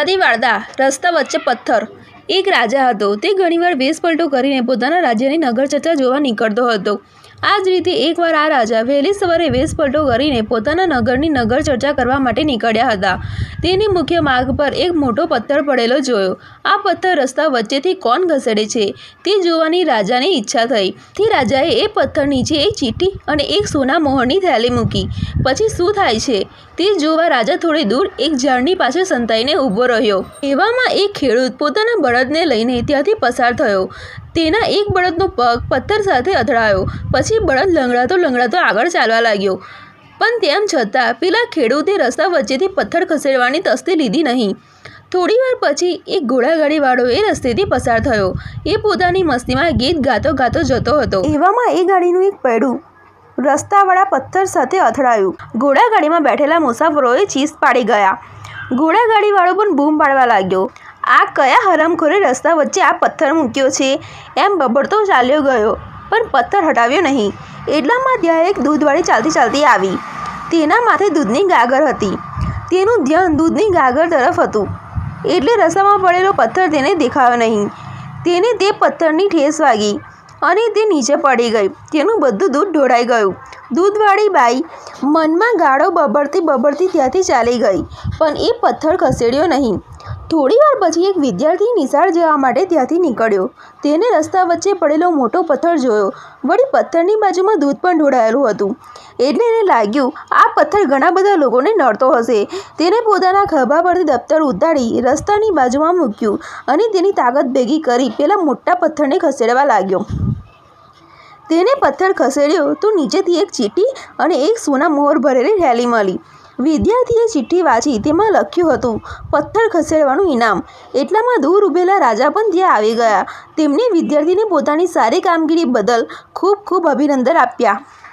નદી વાળદા રસ્તા વચ્ચે પથ્થર. એક રાજા હતો. તે ઘણીવાર વેશપલટો કરીને પોતાના રાજ્યની નગર ચર્ચા જોવા નીકળતો હતો. આ જ રીતે એકવાર આ રાજા વહેલી સવારે વેશપલટો કરીને પોતાના નગરની નગર ચર્ચા કરવા માટે નીકળ્યા હતા. તેની મુખ્ય માર્ગ પર એક મોટો પથ્થર પડેલો જોયો. આ પથ્થર રસ્તા વચ્ચેથી કોણ ઘસેડે છે તે જોવાની રાજાને ઈચ્છા થઈ. થી રાજાએ એ પથ્થર નીચે એક ચીઠી અને એક સોના મોહરની થેલી મૂકી. પછી શું થાય છે તે જોવા રાજા થોડી દૂર એક ઝાડની પાછળ સંતાઈને ઊભો રહ્યો. એવામાં એક ખેડૂત પોતાના બળદને લઈને ત્યાંથી પસાર થયો. તેના એક બળદનો પગ પથ્થર સાથે અથડાયો. પછી બળદ લંગડાતો લંગડાતો આગળ ચાલવા લાગ્યો. પણ તેમ છતાં પેલા ખેડૂતે રસ્તા વચ્ચેથી પથ્થર ખસેડવાની તસ્તી લીધી નહીં. થોડીવાર પછી એક ઘોડાગાડીવાળો એ રસ્તેથી પસાર થયો. એ પોતાની મસ્તીમાં ગીત ગાતો ગાતો જતો હતો. એવામાં એ ગાડીનું એક પૈડું રસ્તાવાળા પથ્થર સાથે અથડાયું. ઘોડાગાડીમાં બેઠેલા મુસાફરોએ ચીસ પાડી ગયા. ઘોડાગાડીવાળો પણ બૂમ પાડવા લાગ્યો. આ કયા હરામખોરે રસ્તા વચ્ચે આ પથ્થર મૂક્યો છે? એમ બબડતો ચાલ્યો ગયો, પણ પથ્થર હટાવ્યો નહીં. એટલામાં ત્યાં એક દૂધવાળી ચાલતી ચાલતી આવી. તેના માથે દૂધની ગાગર હતી. તેનું ધ્યાન દૂધની ગાગર તરફ હતું. એટલે રસ્તામાં પડેલો પથ્થર તેને દેખાયો નહીં. તેને તે પથ્થરની ઠેસ વાગી અને તે નીચે પડી ગઈ. તેનું બધું દૂધ ઢોળાઈ ગયું. દૂધવાળી બાઈ મનમાં ગાળો બબડતી બબડતી ત્યાંથી ચાલી ગઈ, પણ એ પથ્થર ખસેડ્યો નહીં. થોડીવાર પછી એક વિદ્યાર્થી નિશાળ જવા માટે ત્યાંથી નીકળ્યો. તેને રસ્તા વચ્ચે પડેલો મોટો પથ્થર જોયો. વળી પથ્થરની બાજુમાં દૂધ પણ ઢોળાયેલું હતું. એટલે એને લાગ્યું, આ પથ્થર ઘણા બધા લોકોને નડતો હશે. તેને પોતાના ખભા પરથી દફતર ઉતારી રસ્તાની બાજુમાં મૂક્યું અને તેની તાકાત ભેગી કરી પેલા મોટા પથ્થરને ખસેડવા લાગ્યો. તેને પથ્થર ખસેડ્યો તો નીચેથી એક ચીટી અને એક સોના મોહર ભરેલી થેલી મળી. વિદ્યાર્થીએ ચિઠ્ઠી વાંચી તેમાં લખ્યું હતું, પથ્થર ખસેડવાનું ઇનામ. એટલામાં દૂર ઊભેલા રાજા પણ ત્યાં આવી ગયા. તેમણે વિદ્યાર્થીને પોતાની સારી કામગીરી બદલ ખૂબ ખૂબ અભિનંદન આપ્યા.